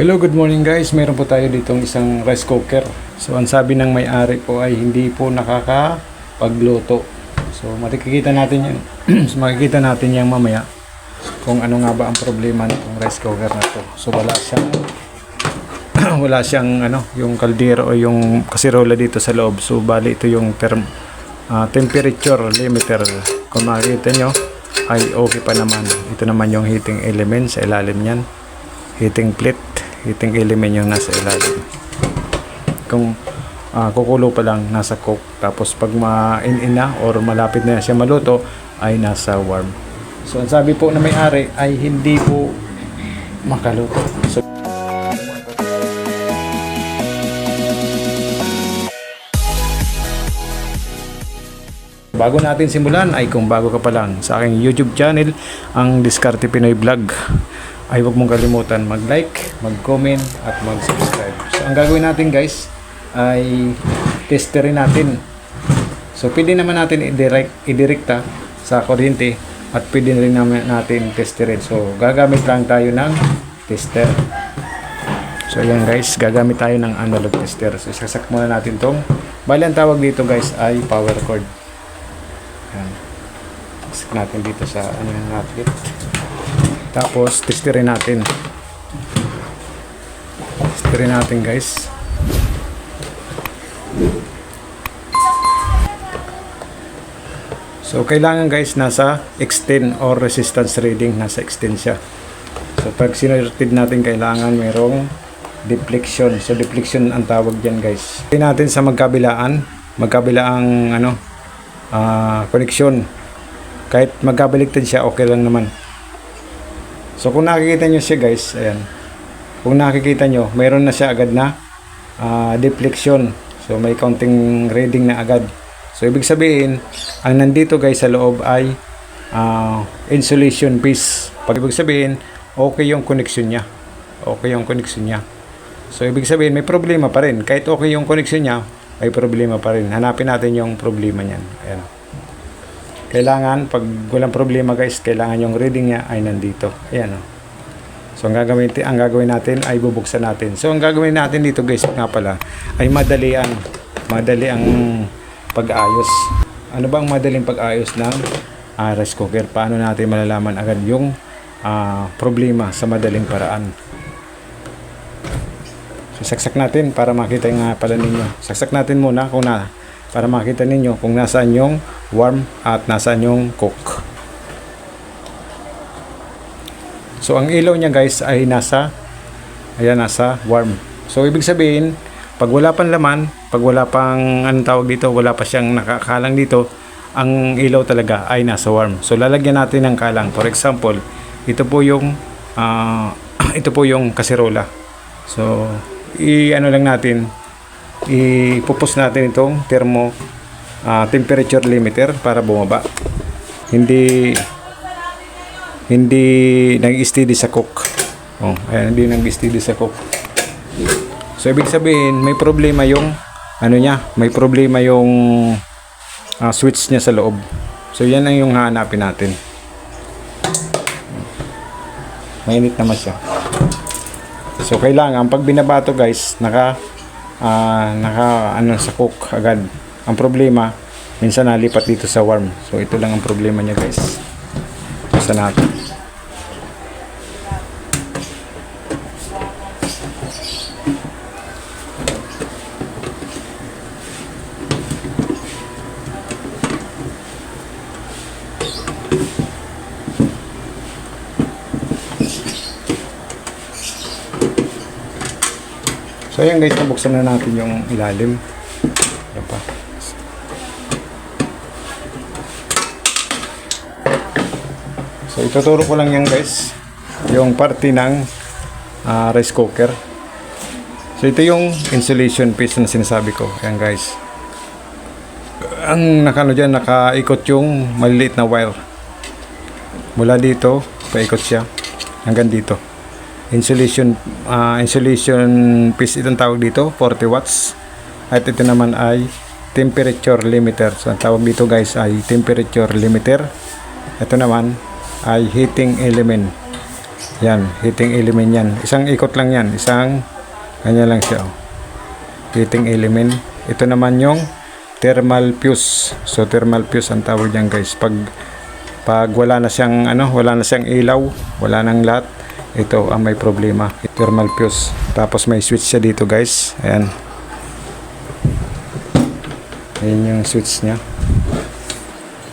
Hello, good morning guys. Meron po tayo ditong isang rice cooker. So, ang sabi ng may-ari po ay hindi po nakakapagluto. So, makikita natin yan. so, makikita natin yan mamaya kung ano nga ba ang problema ng rice cooker na to. So, wala siyang wala siyang ano, yung kaldero o yung kasirola dito sa loob. So, bali ito yung term, ah, temperature limiter. Kung makikita nyo, ay okay pa naman. Ito naman yung heating element sa ilalim niyan heating plate, heating element yung nasa ilalim. Kung ah, kukulo pa lang nasa cook, tapos pag ma-in na or malapit na siya maluto ay nasa warm. So ang sabi po na may-ari ay hindi po makaluto. So Bago natin simulan ay kung bago ka pa lang sa aking YouTube channel, ang Diskarte Pinoy Vlog, ay huwag mong kalimutan mag-like, mag-comment at mag-subscribe. So ang gagawin natin guys ay testerin natin. So pwede naman natin i-direct, i-directa sa kuryente at pwede rin naman natin testerin. So gagamit lang tayo ng tester. So ayan guys, gagamit tayo ng analog tester. So sasak muna natin tong. Bali ang tawag dito guys ay power cord. Natin dito sa ano yung outlet. Tapos, testerin natin. Testerin natin guys. So, kailangan guys nasa extend or resistance reading. Nasa extend siya. So, pag sinerted natin, kailangan merong deflection. So, deflection ang tawag dyan guys. Tingnan natin sa magkabilaan. Magkabilaang ano, ah connection. Kahit magkabaligtad siya, okay lang naman. So kung nakikita nyo siya guys, ayan. Kung nakikita nyo, mayroon na siya agad na ah, deflection. So may counting reading na agad. So ibig sabihin, ang nandito guys sa loob ay ah, insulation piece. Pag ibig sabihin, okay yung connection niya. Okay yung connection niya. So ibig sabihin, may problema pa rin. Kahit okay yung connection niya, may problema pa rin. Hanapin natin yung problema niyan. Ayan. Kailangan, pag walang problema guys, kailangan yung reading niya ay nandito. Ayan o. So ang gagawin, ang gagawin natin ay bubuksan natin. So ang gagawin natin dito guys nga pala ay madali ang madali ang pag-ayos. Ano ba ang madaling pag-ayos ng ah, rice cooker? Paano natin malalaman agad yung ah, problema sa madaling paraan? So saksak natin para makita nga pala ninyo. Saksak natin muna kung na para makita ninyo kung nasaan yung warm at nasaan yung cook. So ang ilaw niya guys ay nasa ayan nasa warm. So ibig sabihin pag wala pang laman, pag wala pang anong tawag dito, wala pa siyang nakakalang dito, ang ilaw talaga ay nasa warm. So lalagyan natin ng kalang. For example, ito po yung ah, ito po yung kaserola. So i ano lang natin ipupus natin itong thermo ah, temperature limiter para bumaba. Hindi hindi nag-steady sa cook. Oh, ayan, hindi nag-steady sa cook. So ibig sabihin may problema yung ano niya, may problema yung ah, switch niya sa loob. So yan ang yung hahanapin natin. Mainit naman siya. So kailangan pag binabato guys, naka ah, naka ano sa cook agad. Ang problema minsan nalipat dito sa warm. So ito lang ang problema niya guys. Sa natin. So ayan guys, nabuksan na natin yung ilalim. Ayan pa. So ituturo ko lang yan guys. Yung parte ng ah, rice cooker. So ito yung insulation piece na sinasabi ko. Ayan guys. Ang nakano dyan, nakaikot yung maliliit na wire. Mula dito, paikot siya. Hanggang dito insulation ah, insulation piece itong tawag dito 40 watts at ito naman ay temperature limiter so ang tawag dito guys ay temperature limiter ito naman ay heating element Yan, heating element yan. Isang ikot lang yan. Isang, ganyan lang siya. oh. Heating element. Ito naman yung thermal fuse. So, thermal fuse ang tawag yan guys. Pag, pag wala na siyang, ano, wala na siyang ilaw, wala nang lahat, ito ang may problema. Thermal fuse. Tapos may switch siya dito guys. Ayan. Ayan yung switch niya.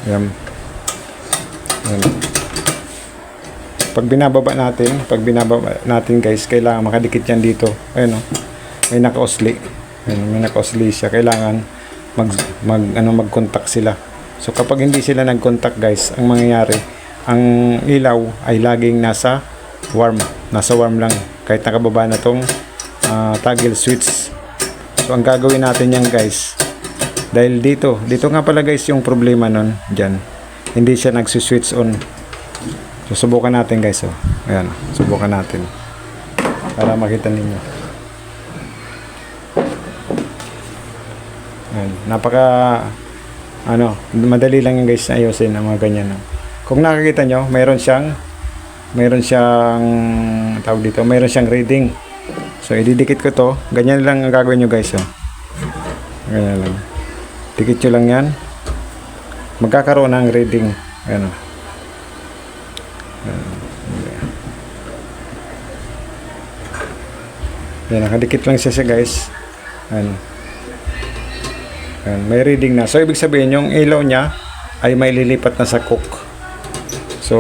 Ayan. Ayan. Pag binababa natin, pag binababa natin guys, kailangan makadikit yan dito. Ayun oh. May naka-osli. Ayun, may naka-osli siya. Kailangan mag, mag, ano, mag-contact sila. So kapag hindi sila nag-contact guys, ang mangyayari, ang ilaw ay laging nasa warm. Nasa warm lang. Kahit nakababa na tong ah, toggle switch. So ang gagawin natin yan guys, dahil dito, dito nga pala guys yung problema nun, dyan. Hindi siya nagsuswitch on. So, subukan natin guys. Oh. Ayan, subukan natin. Para makita ninyo. Ayan, napaka ano, madali lang yung guys ayusin ang mga ganyan. oh. Kung nakakita nyo, mayroon siyang mayroon siyang tawag dito, mayroon siyang reading. So, ididikit ko to. Ganyan lang ang gagawin nyo guys. Oh. Ganyan lang. Dikit nyo lang yan. Magkakaroon ng reading. Ayan o. Yan, nakadikit lang siya siya guys. Ayan. Ayan, may reading na. So, ibig sabihin, yung ilaw niya ay may lilipat na sa cook. So,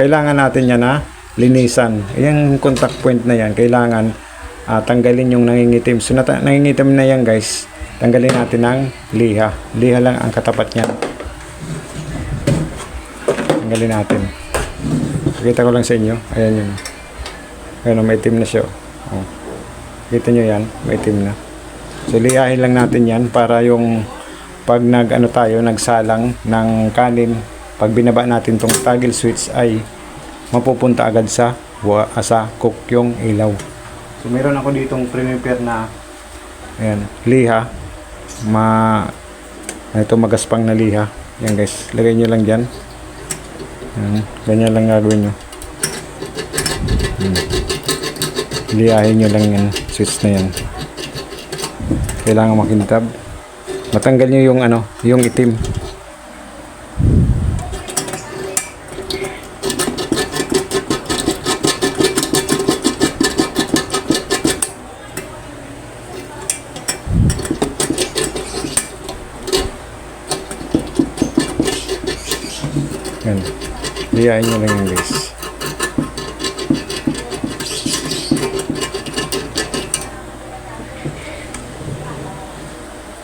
kailangan natin yan na linisan. Yung contact point na yan, kailangan ah, tanggalin yung nangingitim. So, nata- nangingitim na yan guys, tanggalin natin ng liha. Liha lang ang katapat niya. Tanggalin natin. Pakita ko lang sa inyo. Ayan yun. Ayan, oh, may itim na siya. Oh. Kita nyo yan, may itim na. So, lihahin lang natin yan para yung pag nag ano tayo, nagsalang ng kanin, pag binaba natin tong toggle switch ay mapupunta agad sa ah, sa cook yung ilaw. So, meron ako ditong prepare na ayan, liha. Ma ito magaspang na liha. Yan guys, lagay nyo lang dyan. Yan, ganyan lang gagawin nyo. Hmm. Liyahin nyo lang yan, switch na yan. Kailangan makintab. Matanggal nyo yung ano, yung itim. Yan. Liyahin nyo lang yan guys.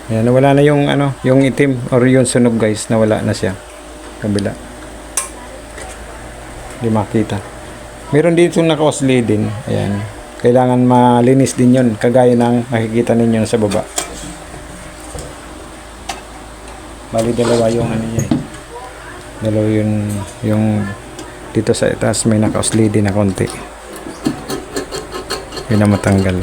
Yan, nawala na yung ano, yung itim or yung sunog guys, nawala na siya. Kabila. Hindi makita. Meron dito naka-osli din. Ayan. Kailangan malinis din yun, kagaya ng nakikita ninyo sa baba. Bali dalawa yung ano niya Dalawa yun, yung dito sa itaas may naka-osli din na konti. Yun na matanggal.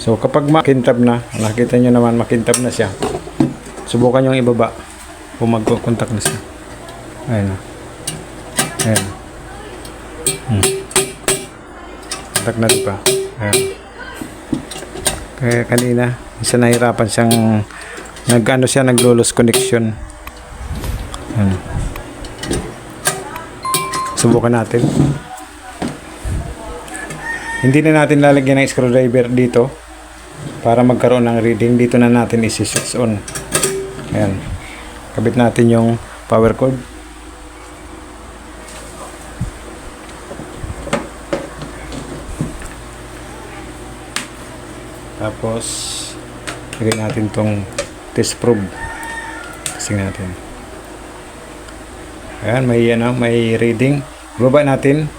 So kapag makintab na, nakita nyo naman makintab na siya. Subukan yung ibaba. Kung magkukontak na siya. Ayun na. Ayun. Hmm. Kontak na di ba? Ayun. Kaya kanina, isa nahirapan siyang nag-ano siya, nag-lolos connection. Ayun. Subukan natin. Hindi na natin lalagyan ng screwdriver dito para magkaroon ng reading. Dito na natin isi-switch on. Ayan. Kabit natin yung power cord. Tapos, lagay natin tong test probe. Kasing natin. Ayan, may, ano, may reading. Ibaba natin.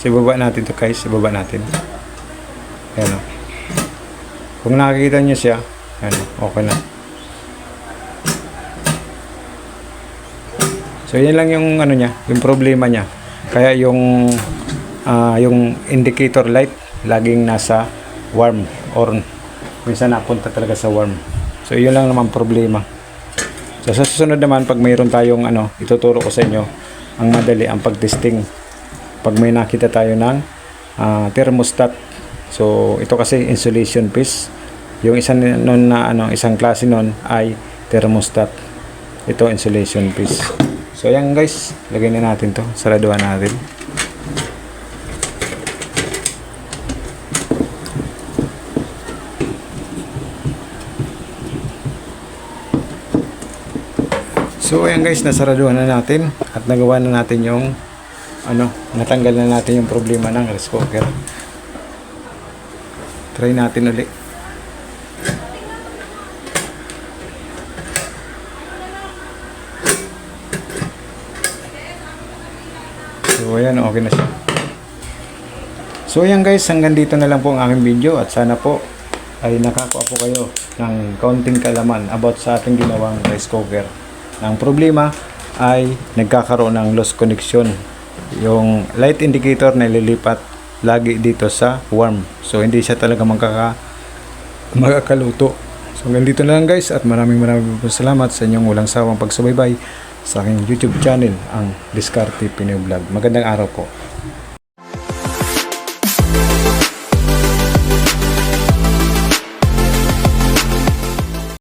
So, ibaba natin to guys. Ibaba natin. Ayan o. Kung nakikita nyo siya, ayan, okay na. So, yan lang yung ano niya, yung problema niya. Kaya yung ah, yung indicator light laging nasa warm or minsan napunta talaga sa warm. So, yun lang naman problema. So sa susunod naman pag mayroon tayong ano, ituturo ko sa inyo ang madali ang pagtesting pag may nakita tayo ng ah, thermostat. So ito kasi insulation piece. Yung isang nun na ano, isang klase nun ay thermostat. Ito insulation piece. So ayan guys, lagay na natin to. Saraduhan natin. So ayan guys, nasaraduhan na natin at nagawa na natin yung ano, natanggal na natin yung problema ng rice cooker. Try natin ulit. So ayan, okay na siya. So ayan guys, hanggang dito na lang po ang aking video at sana po ay nakakuha po kayo ng kaunting kalaman about sa ating ginawang rice cooker. Ang problema ay nagkakaroon ng loss connection. Yung light indicator na lilipat lagi dito sa warm. So hindi siya talaga magkaka magkakaluto. So hanggang na lang guys at maraming maraming salamat sa inyong walang sawang pagsubaybay sa aking YouTube channel ang Discarte Pinoy Vlog. Magandang araw po.